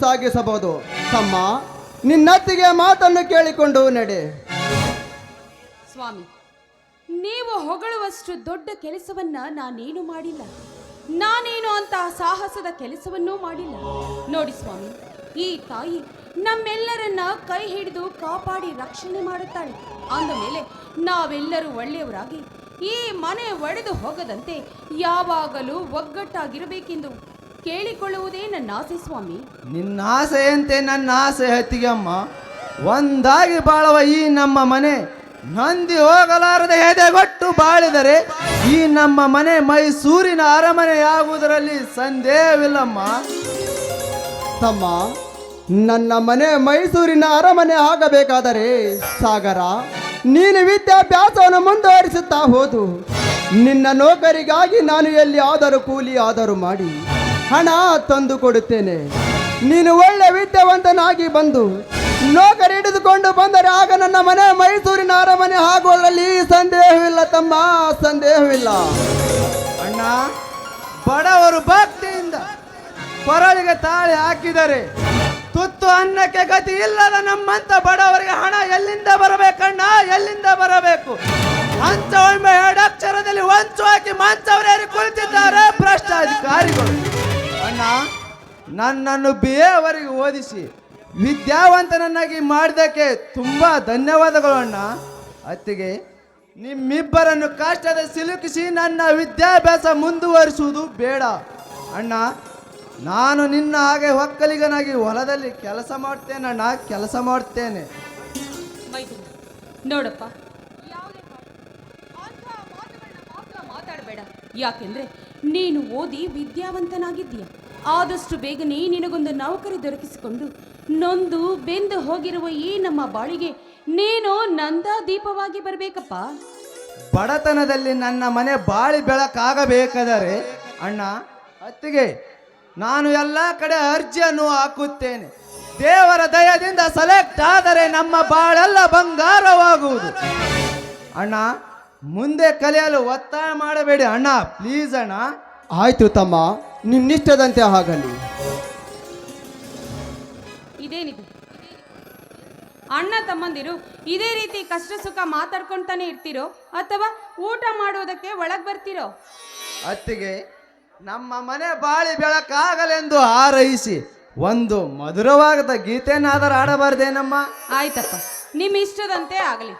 ಸಾಗಿಸಬಹುದು. ತಮ್ಮ, ನಿನ್ನತ್ತಿಗೆ ಮಾತನ್ನು ಕೇಳಿಕೊಂಡು ನಡೆ. ಸ್ವಾಮಿ, ನೀವು ಹೊಗಳುವಷ್ಟು ದೊಡ್ಡ ಕೆಲಸವನ್ನ ನಾನೇನು ಮಾಡಿಲ್ಲ. ನಾನೇನು ಅಂತಹ ಸಾಹಸದ ಕೆಲಸವನ್ನೂ ಮಾಡಿಲ್ಲ. ನೋಡಿ ಸ್ವಾಮಿ, ಈ ತಾಯಿ ನಮ್ಮೆಲ್ಲರನ್ನ ಕೈ ಹಿಡಿದು ಕಾಪಾಡಿ ರಕ್ಷಣೆ ಮಾಡುತ್ತಾಳೆ. ಅಂದ ಮೇಲೆ ನಾವೆಲ್ಲರೂ ಒಳ್ಳೆಯವರಾಗಿ ಈ ಮನೆ ಒಡೆದು ಹೋಗದಂತೆ ಯಾವಾಗಲೂ ಒಗ್ಗಟ್ಟಾಗಿರಬೇಕೆಂದು ಕೇಳಿಕೊಳ್ಳುವುದೇ ನನ್ನ ಆಸೆ ಸ್ವಾಮಿ. ನಿನ್ನ ಆಸೆಯಂತೆ ನನ್ನ ಆಸೆ ಹತ್ತಿಗೆಮ್ಮ ಒಂದಾಗಿ ಬಾಳುವ ಈ ನಮ್ಮ ಮನೆ. ನಂದಿ ಹೋಗಲಾರದೆ ಹೆದೆಗೊಟ್ಟು ಬಾಳಿದರೆ ಈ ನಮ್ಮ ಮನೆ ಮೈಸೂರಿನ ಅರಮನೆಯಾಗುವುದರಲ್ಲಿ ಸಂದೇಹವಿಲ್ಲಮ್ಮ. ತಮ್ಮ, ನನ್ನ ಮನೆ ಮೈಸೂರಿನ ಅರಮನೆ ಆಗಬೇಕಾದರೆ ಸಾಗರ, ನೀನು ವಿದ್ಯಾಭ್ಯಾಸವನ್ನು ಮುಂದುವರಿಸುತ್ತಾ ಹೋದು. ನಿನ್ನ ನೌಕರಿಗಾಗಿ ನಾನು ಎಲ್ಲಿ ಆದರೂ ಕೂಲಿ ಆದರೂ ಮಾಡಿ. ಹಣ ತಂದು ಕೊಡುತ್ತೇನೆ. ನೀನು ಒಳ್ಳೆ ವಿದ್ಯಾವಂತನಾಗಿ ಬಂದು ನೌಕರಿ ಹಿಡಿದುಕೊಂಡು ಬಂದರೆ ಆಗ ನನ್ನ ಮನೆ ಮೈಸೂರಿನ ಅರಮನೆ ಹಾಗೂ ಸಂದೇಹವಿಲ್ಲ ತಮ್ಮ, ಸಂದೇಹವಿಲ್ಲ. ಅಣ್ಣ, ಬಡವರು ಭಕ್ತಿಯಿಂದ ಪರಳಿಗೆ ತಾಳಿ ಹಾಕಿದರೆ ತುತ್ತು ಅನ್ನಕ್ಕೆ ಗತಿ ಇಲ್ಲದ ನಮ್ಮಂತ ಬಡವರಿಗೆ ಹಣ ಎಲ್ಲಿಂದ ಬರಬೇಕಣ್ಣ? ಎಲ್ಲಿಂದ ಬರಬೇಕು? ಹಂಚ ಒಮ್ಮೆ ಎರಡಕ್ಷರದಲ್ಲಿ ವಂಚು ಹಾಕಿ ಮಂಚವರೇರಿ ಕುಳಿತಿದ್ದಾರೆ? ನನ್ನನ್ನು ಬಿ ಎವರೆಗೆ ಓದಿಸಿ ವಿದ್ಯಾವಂತನನ್ನಾಗಿ ಮಾಡಿದಕ್ಕೆ ತುಂಬ ಧನ್ಯವಾದಗಳು ಅಣ್ಣ. ಅತ್ತಿಗೆ ನಿಮ್ಮಿಬ್ಬರನ್ನು ಕಷ್ಟದ ಸಿಲುಕಿಸಿ ನನ್ನ ವಿದ್ಯಾಭ್ಯಾಸ ಮುಂದುವರಿಸುವುದು ಬೇಡ. ಅಣ್ಣ, ನಾನು ನಿನ್ನ ಹಾಗೆ ಒಕ್ಕಲಿಗನಾಗಿ ಹೊಲದಲ್ಲಿ ಕೆಲಸ ಮಾಡ್ತೇನೆ ಅಣ್ಣ, ಕೆಲಸ ಮಾಡ್ತೇನೆ. ನೋಡಪ್ಪ ಮಾತಾಡಬೇಡ. ಯಾಕೆಂದ್ರೆ ನೀನು ಓದಿ ವಿದ್ಯಾವಂತನಾಗಿದ್ದೀಯ. ಆದಷ್ಟು ಬೇಗನೆ ನಿನಗೊಂದು ನೌಕರಿ ದೊರಕಿಸಿಕೊಂಡು ನೊಂದು ಬೆಂದು ಹೋಗಿರುವ ಈ ನಮ್ಮ ಬಾಳಿಗೆ ನೀನು ನಂದ ದೀಪವಾಗಿ ಬರಬೇಕಪ್ಪ. ಬಡತನದಲ್ಲಿ ನನ್ನ ಮನೆ ಬಾಳಿ ಬೆಳಕಾಗಬೇಕಾದರೆ ಅಣ್ಣ ಅತ್ತಿಗೆ ನಾನು ಎಲ್ಲ ಕಡೆ ಅರ್ಜಿಯನ್ನು ಹಾಕುತ್ತೇನೆ. ದೇವರ ದಯದಿಂದ ಸೆಲೆಕ್ಟ್ ಆದರೆ ನಮ್ಮ ಬಾಳೆಲ್ಲ ಬಂಗಾರವಾಗುವುದು. ಅಣ್ಣ ಮುಂದೆ ಕಲಿಯಲು ಒತ್ತಾಯ ಮಾಡಬೇಡಿ ಅಣ್ಣ ಪ್ಲೀಸ್ ಅಣ್ಣ. ಆಯ್ತು ತಮ್ಮ. ನಿನ್ನಿಷ್ಟದಂತೆ ಆಗಲಿ ಇದೇನಿದು ಅಣ್ಣ ತಮ್ಮಂದಿರು ಇದೇ ರೀತಿ ಕಷ್ಟ ಸುಖ ಮಾತಾಡ್ಕೊಂತಾನೆ ಇರ್ತೀರೋ ಅಥವಾ ಊಟ ಮಾಡುವುದಕ್ಕೆ ಒಳಗ್ ಬರ್ತೀರೋ? ಅತ್ತಿಗೆ ನಮ್ಮ ಮನೆ ಬಾಳಿ ಬೆಳಕಾಗಲೆಂದು ಹಾರೈಸಿ ಒಂದು ಮಧುರವಾದ ಗೀತೆನಾದರೂ ಆಡಬಾರ್ದೇನಮ್ಮ ಆಯ್ತಪ್ಪ. ನಿಮ್ಮ ಇಷ್ಟದಂತೆ ಆಗಲಿ.